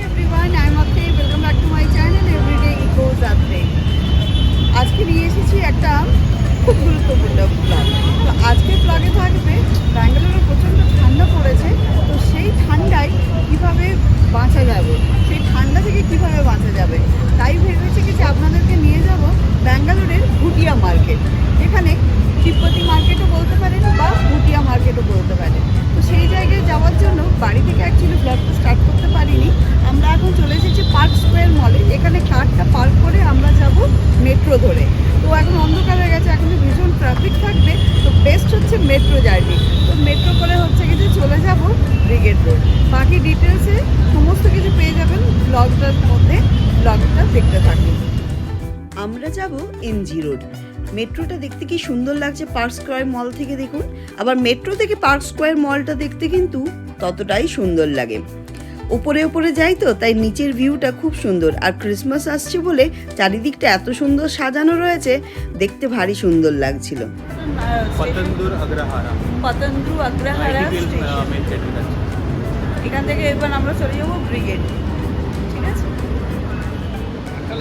Everyone I am Akshay welcome to my channel everyday eco যাত্রে আজকে নিয়ে এসেছি একটা খুব গুরুত্বপূর্ণ ব্লগ তো আজকের ব্লগে থাকবে মেট্রো ধরে। তো এখন অন্ধকার হয়ে গেছে, এখন ভীষণ ট্রাফিক থাকবে। তো বেস্ট হচ্ছে মেট্রো জার্নি তো মেট্রো করে হচ্ছে কিছু চলে যাব ব্রিগেড রোড বাকি ডিটেলসে সমস্ত কিছু পেয়ে যাবেন ব্লগটার মধ্যে ব্লগটা দেখতে থাকুন। আমরা যাব এমজি রোড মেট্রোটা দেখতে কি সুন্দর লাগছে পার্ক স্কোয়ার মল থেকে দেখুন। আবার মেট্রো থেকে পার্ক স্কোয়ার মলটা দেখতে কিন্তু ততটাই সুন্দর লাগে। ওপরে ওপরে যাই তো তাই নিচের ভিউটা খুব সুন্দর। আর ক্রিসমাস আসছে বলে চারিদিকটা এত সুন্দর সাজানো রয়েছে দেখতে ভারী সুন্দর লাগছিল। এখান থেকে এবার আমরা চলে যাব ব্রিগেড ঠিক আছে?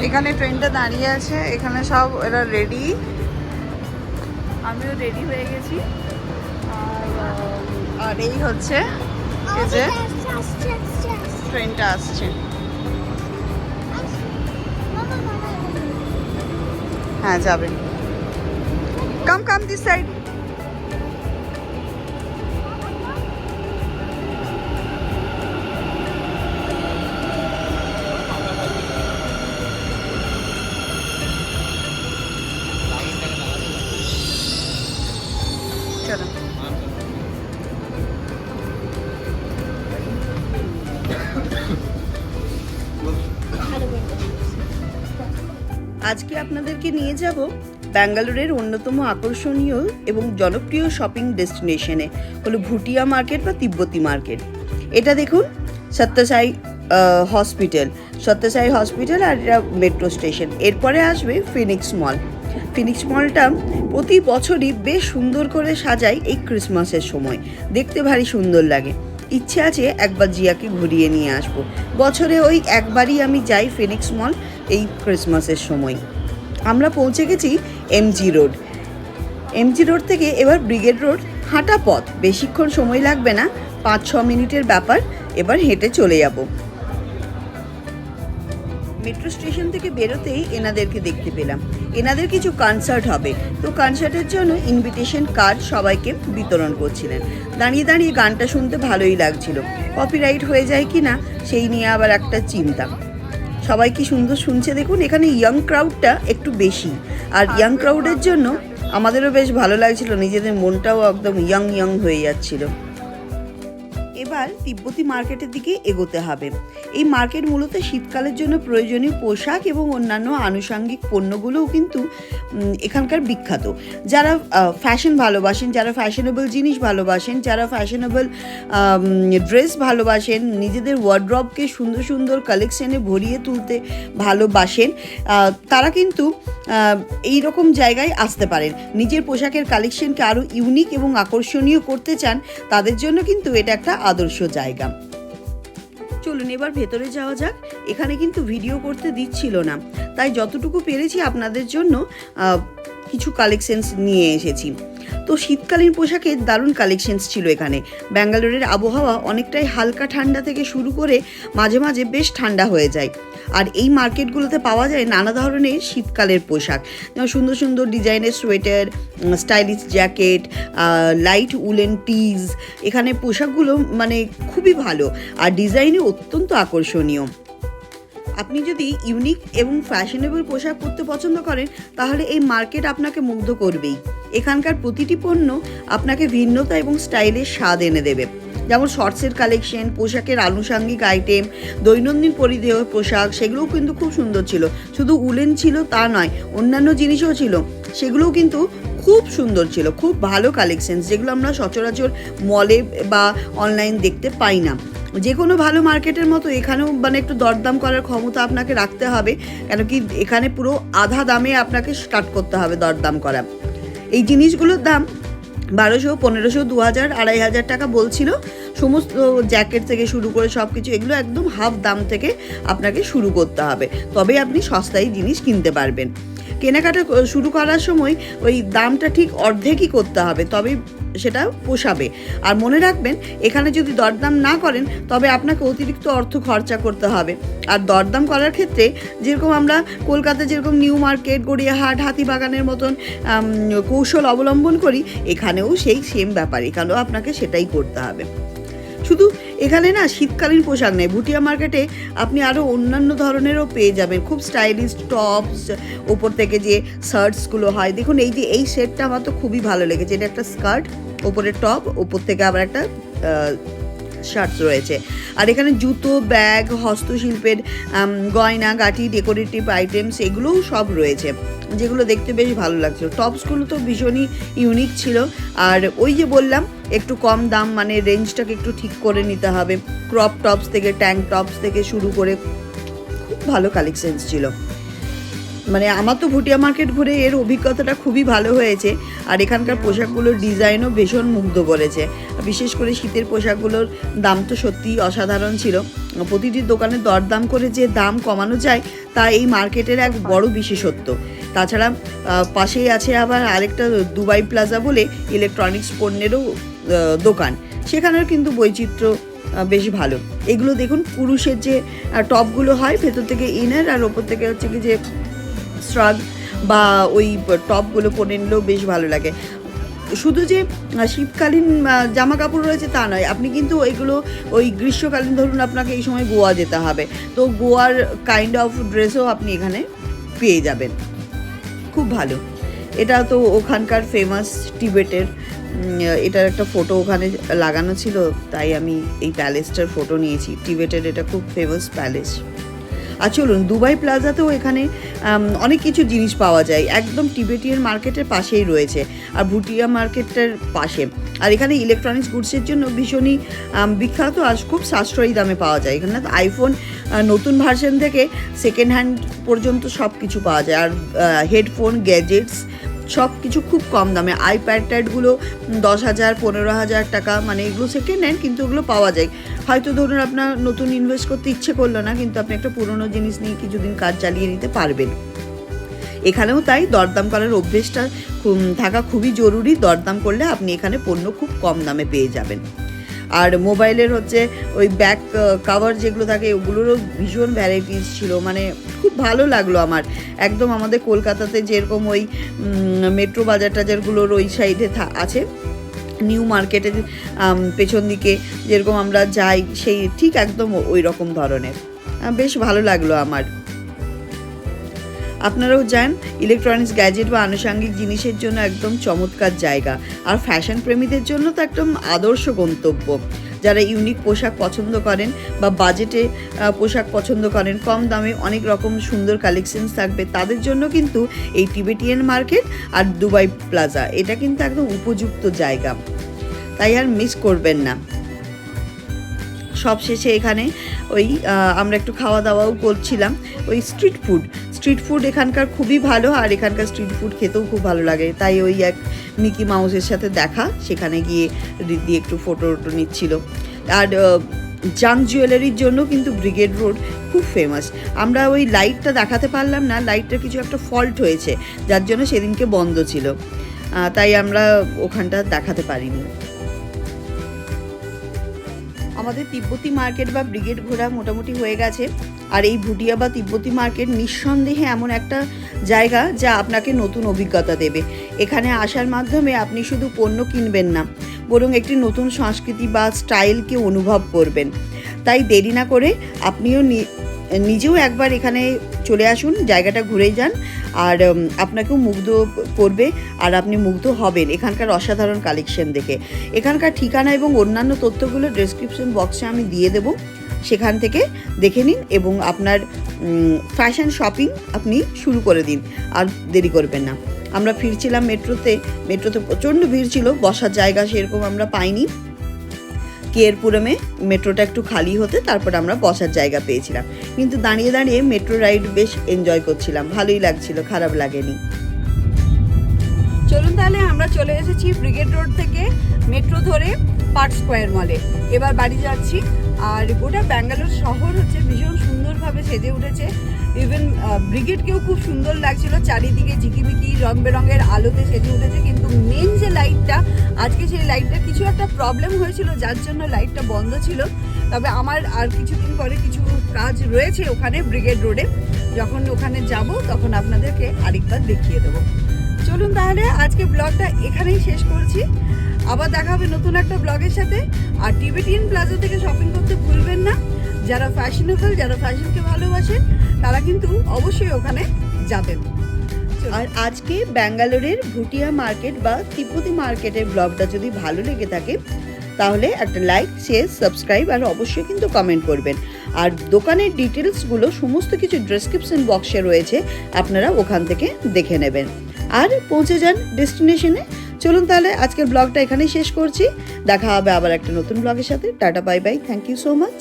এখানে ট্রেনটা দাঁড়িয়ে আছে এখানে সব এরা রেডি আমিও রেডি হয়ে গেছি। আর এই হচ্ছে ট্রেনটা আসছে। হ্যাঁ যাবে। কাম কাম দিস সাইড আজকে আপনাদেরকে নিয়ে যাব ব্যাঙ্গালোরের অন্যতম আকর্ষণীয় এবং জনপ্রিয় শপিং ডেস্টিনেশনে হলো ভুটিয়া মার্কেট বা তিব্বতী মার্কেট এটা দেখুন, সত্যসাই হসপিটাল সত্যসাই হসপিটাল আর এটা মেট্রো স্টেশন এরপরে আসবে ফিনিক্স মল ফিনিক্স মলটা প্রতি বছরই বেশ সুন্দর করে সাজায় এই ক্রিসমাসের সময়। দেখতে ভারী সুন্দর লাগে। ইচ্ছে আছে একবার জিয়াকে ঘুরিয়ে নিয়ে আসব। বছরে ওই একবারই আমি যাই ফিনিক্স মল এই ক্রিসমাসের সময়। আমরা পৌঁছে গেছি এমজি রোড এমজি রোড থেকে এবার ব্রিগেড রোড হাঁটা পথ। বেশিক্ষণ সময় লাগবে না পাঁচ ছ মিনিটের ব্যাপার। এবার হেঁটে চলে যাব। মেট্রো স্টেশন থেকে বেরোতেই এনাদেরকে দেখতে পেলাম। এনাদের কিছু কনসার্ট হবে। তো কনসার্টের জন্য ইনভিটেশন কার্ড সবাইকে বিতরণ করছিলেন। দাঁড়িয়ে দাঁড়িয়ে গানটা শুনতে ভালোই লাগছিল। কপিরাইট হয়ে যায় কি না সেই নিয়ে আবার একটা চিন্তা। সবাই কি সুন্দর শুনছে দেখুন, এখানে ইয়াং ক্রাউডটা একটু বেশি। আর ইয়াং ক্রাউডের জন্য আমাদেরও বেশ ভালো লাগছিল, নিজেদের মনটাও একদম ইয়াং ইয়াং হয়ে যাচ্ছিল। এবার তিব্বতী মার্কেটের দিকে এগোতে হবে। এই মার্কেট মূলত শীতকালের জন্য প্রয়োজনীয় পোশাক এবং অন্যান্য আনুষঙ্গিক পণ্যগুলোও কিন্তু এখানকার বিখ্যাত। যারা ফ্যাশন ভালোবাসেন, যারা ফ্যাশনেবল জিনিস ভালোবাসেন, যারা ফ্যাশনেবল ড্রেস ভালোবাসেন, নিজেদের ওয়ার্ড্রপকে সুন্দর সুন্দর কালেকশনে ভরিয়ে তুলতে ভালোবাসেন তারা কিন্তু এই রকম জায়গায় আসতে পারেন। নিজের পোশাকের কালেকশনকে আরও ইউনিক এবং আকর্ষণীয় করতে চান, তাদের জন্য কিন্তু এটা একটা আদর্শ জায়গা। চলুন এবার ভেতরে যাওয়া যাক। এখানে কিন্তু ভিডিও করতে দিচ্ছিল না। তাই যতটুকু পেরেছি আপনাদের জন্য কিছু কালেকশনস নিয়ে এসেছি। তো শীতকালীন পোশাকের দারুণ কালেকশনস ছিল এখানে। ব্যাঙ্গালোরের আবহাওয়া অনেকটাই হালকা ঠান্ডা থেকে শুরু করে মাঝে মাঝে বেশ ঠান্ডা হয়ে যায়। আর এই মার্কেটগুলোতে পাওয়া যায় নানা ধরনের শীতকালের পোশাক। যেমন সুন্দর সুন্দর ডিজাইনের sweater stylish jacket light woollen tees এখানে পোশাকগুলো মানে খুবই ভালো। আর ডিজাইনে অত্যন্ত আকর্ষণীয়। আপনি যদি ইউনিক এবং ফ্যাশনেবল পোশাক পরতে পছন্দ করেন, তাহলে এই মার্কেট আপনাকে মুগ্ধ করবেই। এখানকার প্রতিটি পণ্য আপনাকে ভিন্নতা এবং স্টাইলের স্বাদ এনে দেবে। যেমন শর্টসের কালেকশন পোশাকের আনুষাঙ্গিক আইটেম দৈনন্দিন পরিধেয় পোশাক, সেগুলোও কিন্তু খুব সুন্দর ছিল। শুধু উলেন ছিল তা নয়, অন্যান্য জিনিসও ছিল। সেগুলোও কিন্তু খুব সুন্দর ছিল, খুব ভালো কালেকশনস যেগুলো আমরা সচরাচর মলে বা অনলাইন দেখতে পাই না। যে কোনো ভালো মার্কেটের মতো এখানেও মানে একটু দরদাম করার ক্ষমতা আপনাকে রাখতে হবে, কেন কি এখানে পুরো আধা দামে আপনাকে স্টার্ট করতে হবে দরদাম করা। এই জিনিসগুলোর দাম বারোশো, পনেরোশো দু হাজার আড়াই হাজার টাকা বলছিল। সমস্ত জ্যাকেট থেকে শুরু করে সব কিছু এগুলো একদম হাফ দাম থেকে আপনাকে শুরু করতে হবে। তবেই আপনি সস্তায় জিনিস কিনতে পারবেন। কেনাকাটা শুরু করার সময় ওই দামটা ঠিক অর্ধেকই করতে হবে তবেই সেটা পোষাবে। আর মনে রাখবেন, এখানে যদি দরদাম না করেন, তবে আপনাকে অতিরিক্ত অর্থ খরচা করতে হবে। আর দরদাম করার ক্ষেত্রে, যেরকম আমরা কলকাতা যেরকম নিউ মার্কেট, গড়িয়াহাট, হাতিবাগানের মতন কৌশল অবলম্বন করি, এখানেও সেই সেম ব্যাপার। এখানেও আপনাকে সেটাই করতে হবে। শুধু এখানে না শীতকালীন পোশাক নেই। ভুটিয়া মার্কেটে আপনি আরও অন্যান্য ধরনেরও পেয়ে যাবেন। খুব স্টাইলিশ টপস ওপর থেকে যে শার্টসগুলো হয়। দেখুন, এই যে এই সেটটা আমার তো খুবই ভালো লেগেছে। এটা একটা স্কার্ট ওপরে টপ ওপর থেকে আবার একটা শার্টস রয়েছে। আর এখানে জুতো, ব্যাগ, হস্তশিল্পের গয়না গাটি ডেকোরেটিভ আইটেমস এগুলোও সব রয়েছে। যেগুলো দেখতে বেশ ভালো লাগছিল। টপসগুলো তো ভীষণই ইউনিক ছিল। আর ওই যে বললাম, একটু কম দাম মানে রেঞ্জটাকে একটু ঠিক করে নিতে হবে। ক্রপ টপস থেকে, ট্যাঙ্ক টপস থেকে শুরু করে খুব ভালো কালেকশনস ছিল। মানে আমার তো ভুটিয়া মার্কেট ঘুরে এর অভিজ্ঞতাটা খুবই ভালো হয়েছে। আর এখানকার পোশাকগুলোর ডিজাইনও ভীষণ মুগ্ধ করেছে। বিশেষ করে শীতের পোশাকগুলোর দাম তো সত্যিই অসাধারণ ছিল। প্রতিটি দোকানে দরদাম করে যে দাম কমানো যায়, তা এই মার্কেটের এক বড় বিশেষত্ব। তাছাড়া পাশেই আছে আবার আরেকটা দুবাই প্লাজা বলে ইলেকট্রনিক্স পণ্যেরও দোকান। সেখানেও কিন্তু বৈচিত্র্য বেশ ভালো। এগুলো দেখুন পুরুষের যে টপগুলো হয়, ভেতর থেকে ইনার আর ওপর থেকে হচ্ছে কি যে শ্রাগ বা ওই টপগুলো পরে নিলেও বেশ ভালো লাগে। শুধু যে শীতকালীন জামা কাপড় রয়েছে তা নয়, আপনি কিন্তু ওইগুলো ওই গ্রীষ্মকালীন ধরুন আপনাকে এই সময় গোয়া যেতে হবে। তো গোয়ার কাইন্ড অফ ড্রেসও আপনি এখানে পেয়ে যাবেন। খুব ভালো। এটা তো ওখানকার ফেমাস টিবেটের এটার একটা ফটো ওখানে লাগানো ছিল, তাই আমি এই প্যালেসটার ফটো নিয়েছি। টিবেটের এটা খুব ফেমাস প্যালেস আর চলুন, দুবাই প্লাজাতেও এখানে অনেক কিছু জিনিস পাওয়া যায়। একদম টিবেটিয়ান মার্কেটের পাশেই রয়েছে, আর ভুটিয়া মার্কেটের পাশে। আর এখানে ইলেকট্রনিক্স গুডসের জন্য ভীষণই বিখ্যাত আর খুব সাশ্রয়ী দামে পাওয়া যায়। এখানে আইফোন নতুন ভার্সন থেকে সেকেন্ড হ্যান্ড পর্যন্ত সব কিছু পাওয়া যায়। আর হেডফোন গ্যাজেটস সব কিছু খুব কম দামে। আইপ্যাড ট্যাডগুলো দশ হাজার, পনেরো হাজার টাকা মানে এগুলো সেকেন্ড হ্যান্ড কিন্তু ওগুলো পাওয়া যায়। হয়তো ধরুন আপনার নতুন ইনভেস্ট করতে ইচ্ছে করল না, কিন্তু আপনি একটা পুরনো জিনিস নিয়ে কিছুদিন কাজ চালিয়ে নিতে পারবেন। এখানেও তাই, দরদাম করার অভ্যেসটা থাকা খুবই জরুরি। দরদাম করলে আপনি এখানে পণ্য খুব কম দামে পেয়ে যাবেন। আর মোবাইলের হচ্ছে ওই ব্যাক কাভার যেগুলো থাকে, ওগুলোরও ভীষণ ভ্যারাইটিস ছিল। মানে খুব ভালো লাগল আমার। একদম আমাদের কলকাতাতে যেরকম ওই মেট্রো বাজার টাজারগুলোর ওই সাইডে আছে। নিউ মার্কেটের পেছন দিকে যেরকম আমরা যাই, সেই ঠিক একদম ওই রকম ধরনের। বেশ ভালো লাগল আমার। আপনারাও যান, ইলেকট্রনিক্স গ্যাজেট বা আনুষঙ্গিক জিনিসের জন্য একদম চমৎকার জায়গা। আর ফ্যাশন প্রেমীদের জন্য তো একদম আদর্শ গন্তব্য। যারা ইউনিক পোশাক পছন্দ করেন বা বাজেটে পোশাক পছন্দ করেন, কম দামে অনেক রকম সুন্দর কালেকশনস থাকবে। তাদের জন্য কিন্তু এই টিবেটিয়ান মার্কেট আর দুবাই প্লাজা এটা কিন্তু একদম উপযুক্ত জায়গা। তাই আর মিস করবেন না। সবশেষে এখানে ওই আমরা একটু খাওয়া দাওয়াও করছিলাম। ওই স্ট্রিট ফুড স্ট্রিট ফুড এখানকার খুবই ভালো আর এখানকার স্ট্রিট ফুড খেতেও খুব ভালো লাগে। তাই ওই এক মিকি মাউসের সাথে দেখা, সেখানে গিয়ে রিদ্ধি একটু ফটো টোটো নিচ্ছিল। আর জাং জুয়েলারির জন্য কিন্তু ব্রিগেড রোড খুব ফেমাস আমরা ওই লাইটটা দেখাতে পারলাম না লাইটটা কিছু একটা ফল্ট হয়েছে, যার জন্য সেদিনকে বন্ধ ছিল। তাই আমরা ওখানটা দেখাতে পারিনি। আমাদের তিব্বতী মার্কেট বা ব্রিগেড ঘোরা মোটামুটি হয়ে গেছে। আর এই ভুটিয়া বা তিব্বতী মার্কেট নিঃসন্দেহে এমন একটা জায়গা যা আপনাকে নতুন অভিজ্ঞতা দেবে। এখানে আসার মাধ্যমে আপনি শুধু পণ্য কিনবেন না, বরং একটি নতুন সংস্কৃতি বা স্টাইলকে অনুভব করবেন। তাই দেরি না করে আপনিও নিজেও একবার এখানে চলে আসুন, জায়গাটা ঘুরে যান। আর আপনাকেও মুগ্ধ করবে আর আপনি মুগ্ধ হবেন এখানকার অসাধারণ কালেকশন দেখে। এখানকার ঠিকানা এবং অন্যান্য তথ্যগুলো ডেসক্রিপশন বক্সে আমি দিয়ে দেবো। সেখান থেকে দেখে নিন এবং আপনার ফ্যাশন শপিং আপনি শুরু করে দিন। আর দেরি করবেন না। আমরা ফিরছিলাম মেট্রোতে মেট্রোতে প্রচণ্ড ভিড় ছিল, বসার জায়গা সেরকম আমরা পাইনি। কেয়ারপুরমে মেট্রোটা একটু খালি হতে তারপর আমরা বসার জায়গা পেয়েছিলাম। কিন্তু দাঁড়িয়ে দাঁড়িয়ে মেট্রো রাইড বেশ এনজয় করছিলাম, ভালোই লাগছিল, খারাপ লাগেনি। চলুন তাহলে আমরা চলে এসেছি ব্রিগেড রোড থেকে মেট্রো ধরে পার্ক স্কোয়ার মলে। এবার বাড়ি যাচ্ছি আর গোটা ব্যাঙ্গালোর শহর হচ্ছে ভীষণ সুন্দরভাবে সেজে উঠেছে। ইভেন ব্রিগেডকেও খুব সুন্দর লাগছিল। চারিদিকে ঝিকিমিকি রং বেরঙের আলোতে সেজে উঠেছে, কিন্তু মেন যে লাইটটা আজকে সেই লাইটটা কিছু একটা প্রবলেম হয়েছিল, যার জন্য লাইটটা বন্ধ ছিল। তবে আমার আর কিছুদিন পরে কিছু কাজ রয়েছে ওখানে ব্রিগেড রোডে। যখন ওখানে যাব, তখন আপনাদেরকে আরেকবার দেখিয়ে দেবো। চলুন তাহলে, আজকে ব্লগটা এখানেই শেষ করছি। আবার দেখা হবে নতুন একটা ব্লগের সাথে। আর টিবেটিয়ান প্লাজা থেকে শপিং করতে ভুলবেন না। যারা ফ্যাশনেবল যারা ফ্যাশনকে ভালোবাসেন তারা কিন্তু অবশ্যই ওখানে যাবেন। আর আজকে ব্যাঙ্গালোরের ভুটিয়া মার্কেট বা তিব্বতী মার্কেটের ব্লগটা যদি ভালো লেগে থাকে, তাহলে একটা লাইক শেয়ার সাবস্ক্রাইব আর অবশ্যই কিন্তু কমেন্ট করবেন। আর দোকানের ডিটেলসগুলো সমস্ত কিছু ডেসক্রিপশন বক্সে রয়েছে, আপনারা ওখান থেকে দেখে নেবেন। আর পৌঁছে যান ডেস্টিনেশনে চলুন তাহলে আজকের ব্লগটা এখানেই শেষ করছি। দেখা হবে আবার একটা নতুন ব্লগের সাথে। Tata bye bye thank you so much